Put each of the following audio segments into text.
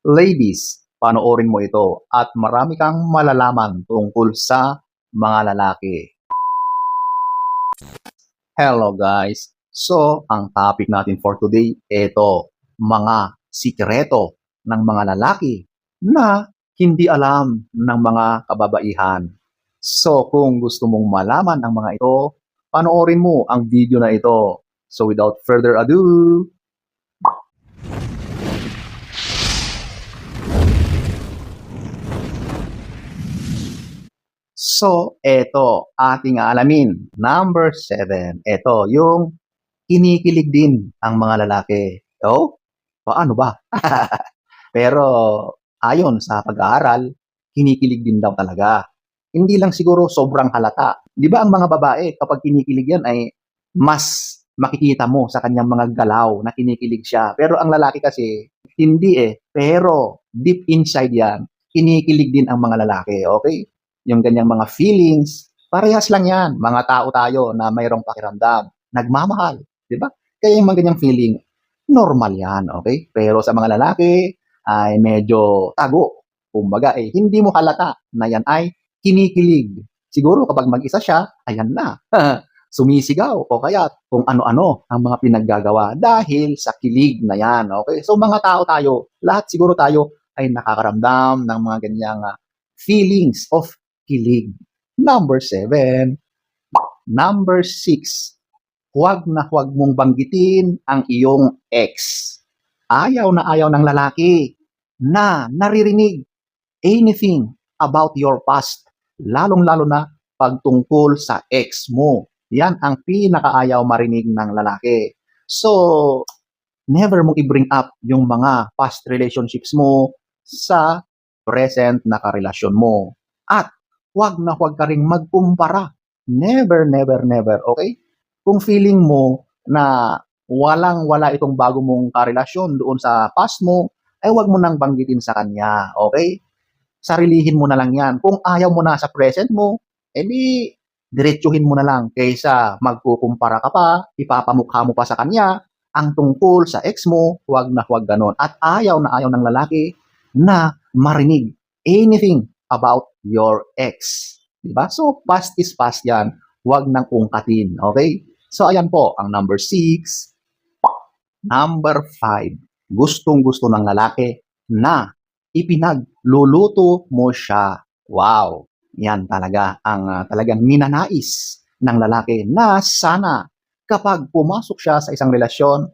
Ladies, panoorin mo ito at marami kang malalaman tungkol sa mga lalaki. Hello guys! So, ang topic natin for today, ito, mga sikreto ng mga lalaki na hindi alam ng mga kababaihan. So, kung gusto mong malaman ang mga ito, panoorin mo ang video na ito. So, without further ado, So, eto, ating alamin. Number seven. Ito, yung kinikilig din ang mga lalaki. Oh, paano ba? Pero, ayon sa pag-aaral, kinikilig din daw talaga. Hindi lang siguro sobrang halata. Di ba ang mga babae, kapag kinikilig yan ay mas makikita mo sa kanyang mga galaw na kinikilig siya. Pero ang lalaki kasi, hindi eh. Pero, deep inside yan, kinikilig din ang mga lalaki. Okay? Yung ganyang mga feelings, parehas lang yan. Mga tao tayo na mayroong pakiramdam, nagmamahal, di ba? Kaya yung mga ganyang feeling, normal yan, okay? Pero sa mga lalaki, ay medyo tago. Kumbaga, eh, hindi mo halata na yan ay kinikilig. Siguro kapag mag-isa siya, ayan na. Sumisigaw o kaya kung ano-ano ang mga pinaggagawa dahil sa kilig na yan. Okay? So mga tao tayo, lahat siguro tayo ay nakakaramdam ng mga ganyang ah, feelings of kilig. Number seven. Number six. Huwag na huwag mong banggitin ang iyong ex. Ayaw na ayaw ng lalaki na naririnig anything about your past. Lalong-lalo na pagtungkol sa ex mo. Yan ang pinakaayaw marinig ng lalaki. So, never mong i-bring up yung mga past relationships mo sa present na karelasyon mo. At huwag na huwag ka ring magkumpara. Never, never, never, okay? Kung feeling mo na walang-wala itong bago mong karelasyon doon sa past mo, ay huwag mo nang banggitin sa kanya, okay? Sarilihin mo na lang yan. Kung ayaw mo na sa present mo, edi diretsuhin mo na lang kaysa magkukumpara ka pa, ipapamukha mo pa sa kanya, ang tungkol sa ex mo, huwag na huwag ganon. At ayaw na ayaw ng lalaki na marinig anything about your ex. Diba? So, past is past yan. Huwag nang ungkatin. Okay? So, ayan po, ang number six. Number five. Gustong gusto ng lalaki na ipinagluluto mo siya. Wow! Yan talaga ang ah, talagang ninanais ng lalaki na sana kapag pumasok siya sa isang relasyon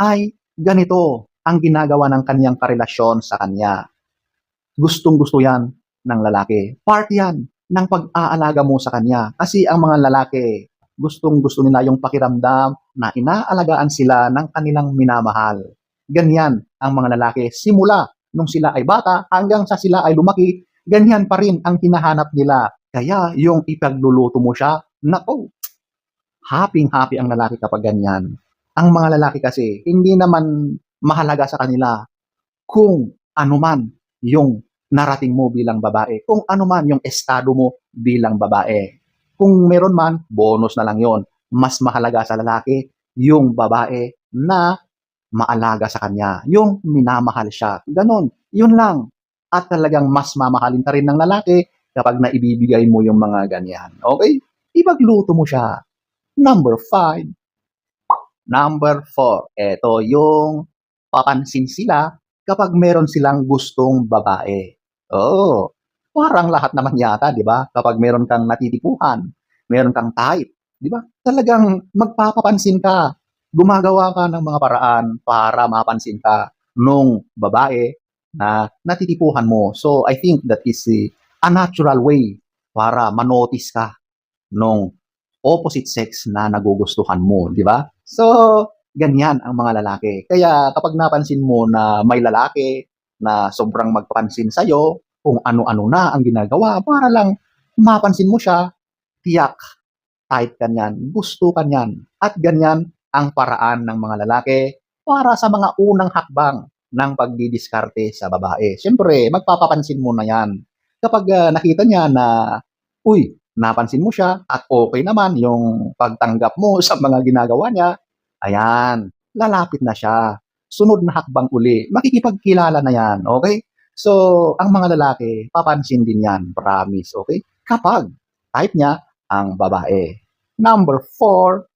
ay ganito ang ginagawa ng kanyang karelasyon sa kanya. Gustong gusto yan ng lalaki. Part yan ng pag-aalaga mo sa kanya. Kasi ang mga lalaki, gustong gusto nila yung pakiramdam na inaalagaan sila ng kanilang minamahal. Ganyan ang mga lalaki. Simula nung sila ay bata hanggang sa sila ay lumaki, ganyan pa rin ang hinahanap nila. Kaya yung ipagluluto mo siya, nako, happy-happy ang lalaki kapag ganyan. Ang mga lalaki kasi, hindi naman mahalaga sa kanila kung ano man yung narating mo bilang babae, kung ano man yung estado mo bilang babae. Kung meron man, bonus na lang yon. Mas mahalaga sa lalaki yung babae na maalaga sa kanya, yung minamahal siya. Ganon, yun lang. At talagang mas mamahalin ka rin ng lalaki kapag naibibigay mo yung mga ganyan. Okay? Ipagluto mo siya. Number five. Number four. Ito yung papansin sila kapag meron silang gustong babae. Oo. Parang lahat naman yata, di ba? Kapag meron kang natitipuhan, meron kang type, di ba? Talagang magpapapansin ka. Gumagawa ka ng mga paraan para mapansin ka nung babae na natitipuhan mo. So, I think that is a natural way para manotice ka nung opposite sex na nagugustuhan mo, di ba? So, ganyan ang mga lalaki. Kaya kapag napansin mo na may lalaki na sobrang magpapansin sa'yo, kung ano-ano na ang ginagawa para lang mapansin mo siya, tiyak, type ka niyan, gusto ka niyan. At ganyan ang paraan ng mga lalaki para sa mga unang hakbang ng pagdidiskarte sa babae. Siyempre, magpapapansin mo na yan. Kapag ah, nakita niya na, uy, napansin mo siya at okay naman yung pagtanggap mo sa mga ginagawa niya, ayan, lalapit na siya. Sunod na hakbang uli, makikipagkilala na yan, okay? So, ang mga lalaki, papansin din yan, promise, okay? Kapag type niya ang babae. Number four,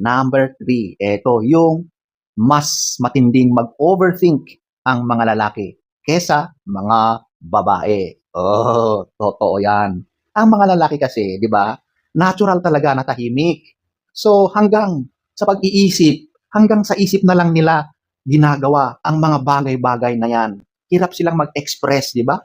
number three, ito yung mas matinding mag-overthink ang mga lalaki kesa mga babae. Oh, totoo yan. Ang mga lalaki kasi, di ba, natural talaga na tahimik. So, hanggang sa pag-iisip, hanggang sa isip na lang nila ginagawa ang mga bagay-bagay na yan. Hirap silang mag-express, di ba?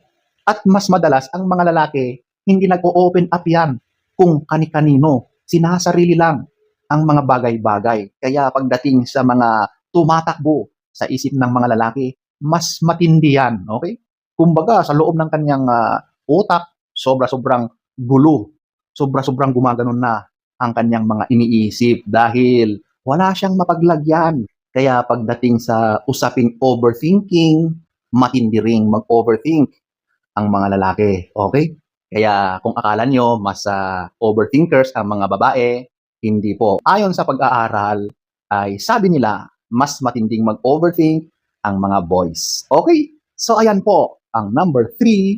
At mas madalas, ang mga lalaki, hindi nag-o-open up yan kung kani-kanino. Sinasarili lang ang mga bagay-bagay. Kaya pagdating sa mga tumatakbo sa isip ng mga lalaki, mas matindi yan, okay? Kumbaga, sa loob ng kanyang ah, utak, sobra-sobrang gulo, sobra-sobrang gumaganon na ang kanyang mga iniisip dahil wala siyang mapaglagyan. Kaya pagdating sa usaping overthinking, matindi ring mag-overthink ang mga lalaki, okay? Kaya kung akala nyo mas ah, overthinkers ang mga babae, hindi po. Ayon sa pag-aaral, ay sabi nila, mas matinding mag-overthink ang mga boys. Okay? So, ayan po, ang number three.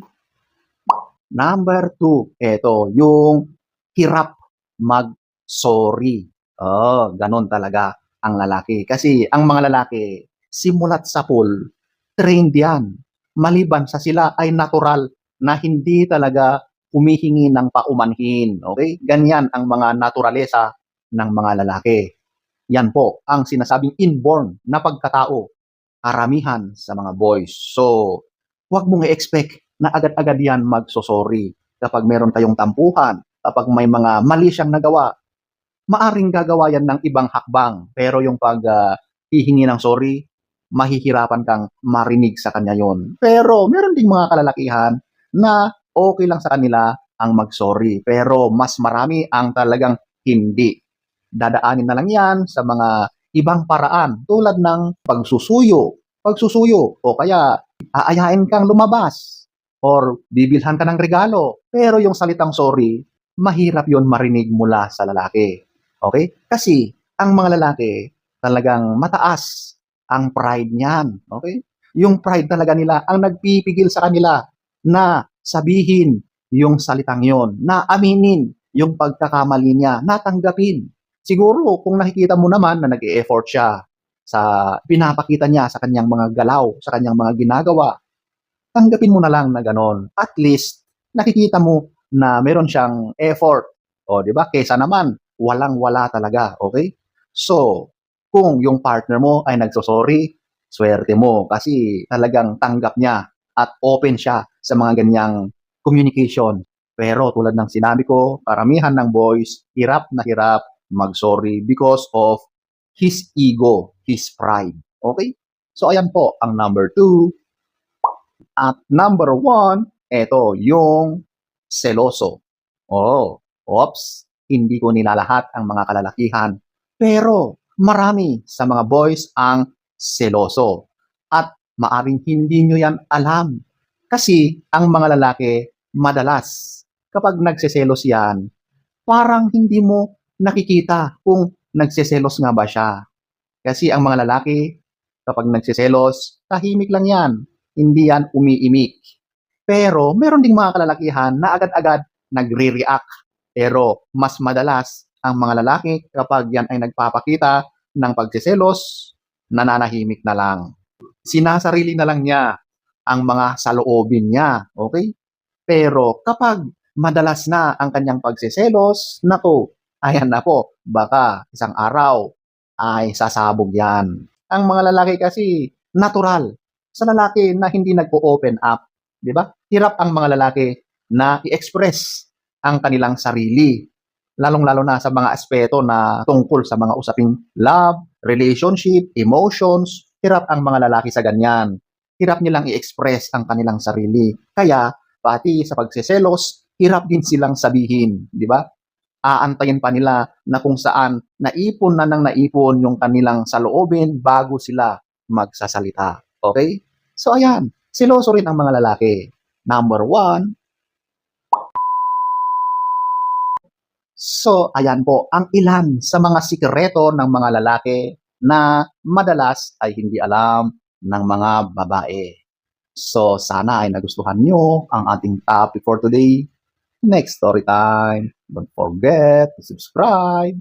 Number two, ito, yung hirap mag-sorry. Oh, ganun talaga ang lalaki. Kasi ang mga lalaki, simulat sa pool, trained yan. Maliban sa sila ay natural na hindi talaga humihingi ng paumanhin. Okay? Ganyan ang mga naturalesa ng mga lalaki. Yan po ang sinasabing inborn na pagkatao karamihan sa mga boys. So, huwag mong i-expect na agad-agad yan magsosorry. Kapag meron kayong tampuhan, kapag may mga mali siyang nagawa, maaring gagawa yan ng ibang hakbang. Pero yung pag ah, hihingi ng sorry, mahihirapan kang marinig sa kanya yon. Pero meron ding mga kalalakihan na okay lang sa kanila ang mag-sorry. Pero mas marami ang talagang hindi. Dadaanin na lang yan sa mga ibang paraan tulad ng pagsusuyo, pagsusuyo o kaya aayain kang lumabas or bibilhan ka ng regalo. Pero yung salitang sorry, mahirap yon marinig mula sa lalaki. Okay? Kasi ang mga lalaki talagang mataas ang pride niyan. Okay? Yung pride talaga nila ang nagpipigil sa kanila na sabihin yung salitang yon, na aminin yung pagkakamali niya, natanggapin. Siguro kung nakikita mo naman na nag-e-effort siya sa pinapakita niya sa kanyang mga galaw, sa kanyang mga ginagawa, tanggapin mo na lang na ganon. At least nakikita mo na meron siyang effort. O, di ba? Kesa naman walang-wala talaga, okay? So, kung yung partner mo ay nagsosorry, swerte mo kasi talagang tanggap niya at open siya sa mga ganyang communication. Pero tulad ng sinabi ko, karamihan ng boys, hirap na hirap mag-sorry because of his ego, his pride. Okay? So, ayan po ang number two. At number one, eto, yung seloso. Oh, ops, hindi ko nilalahat ang mga kalalakihan. Pero marami sa mga boys ang seloso. At maaring hindi nyo yan alam. Kasi ang mga lalaki, madalas, kapag nagseselos yan, parang hindi mo nakikita kung nagseselos nga ba siya. Kasi ang mga lalaki, kapag nagseselos, tahimik lang yan. Hindi yan umiimik. Pero meron ding mga kalalakihan na agad-agad nagre-react. Pero mas madalas ang mga lalaki kapag yan ay nagpapakita ng pagsiselos, nananahimik na lang. Sinasarili na lang niya ang mga saloobin niya. Okay? Pero kapag madalas na ang kanyang pagsiselos, nako, ayan na po, baka isang araw ay sasabog yan. Ang mga lalaki kasi natural sa lalaki na hindi nagpo-open up, 'di ba? Hirap ang mga lalaki na i-express ang kanilang sarili, lalong-lalo na sa mga aspeto na tungkol sa mga usaping love, relationship, emotions, hirap ang mga lalaki sa ganyan. Hirap nilang i-express ang kanilang sarili. Kaya, pati sa pagseselos, hirap din silang sabihin, di ba? Aantayin pa nila na kung saan naipon na nang naipon yung kanilang saloobin bago sila magsasalita. Okay? So ayan, siloso rin ang mga lalaki. Number one, So, ayan po, ang ilan sa mga sikreto ng mga lalaki na madalas ay hindi alam ng mga babae. So, sana ay nagustuhan nyo ang ating topic for today. Next story time. Don't forget to subscribe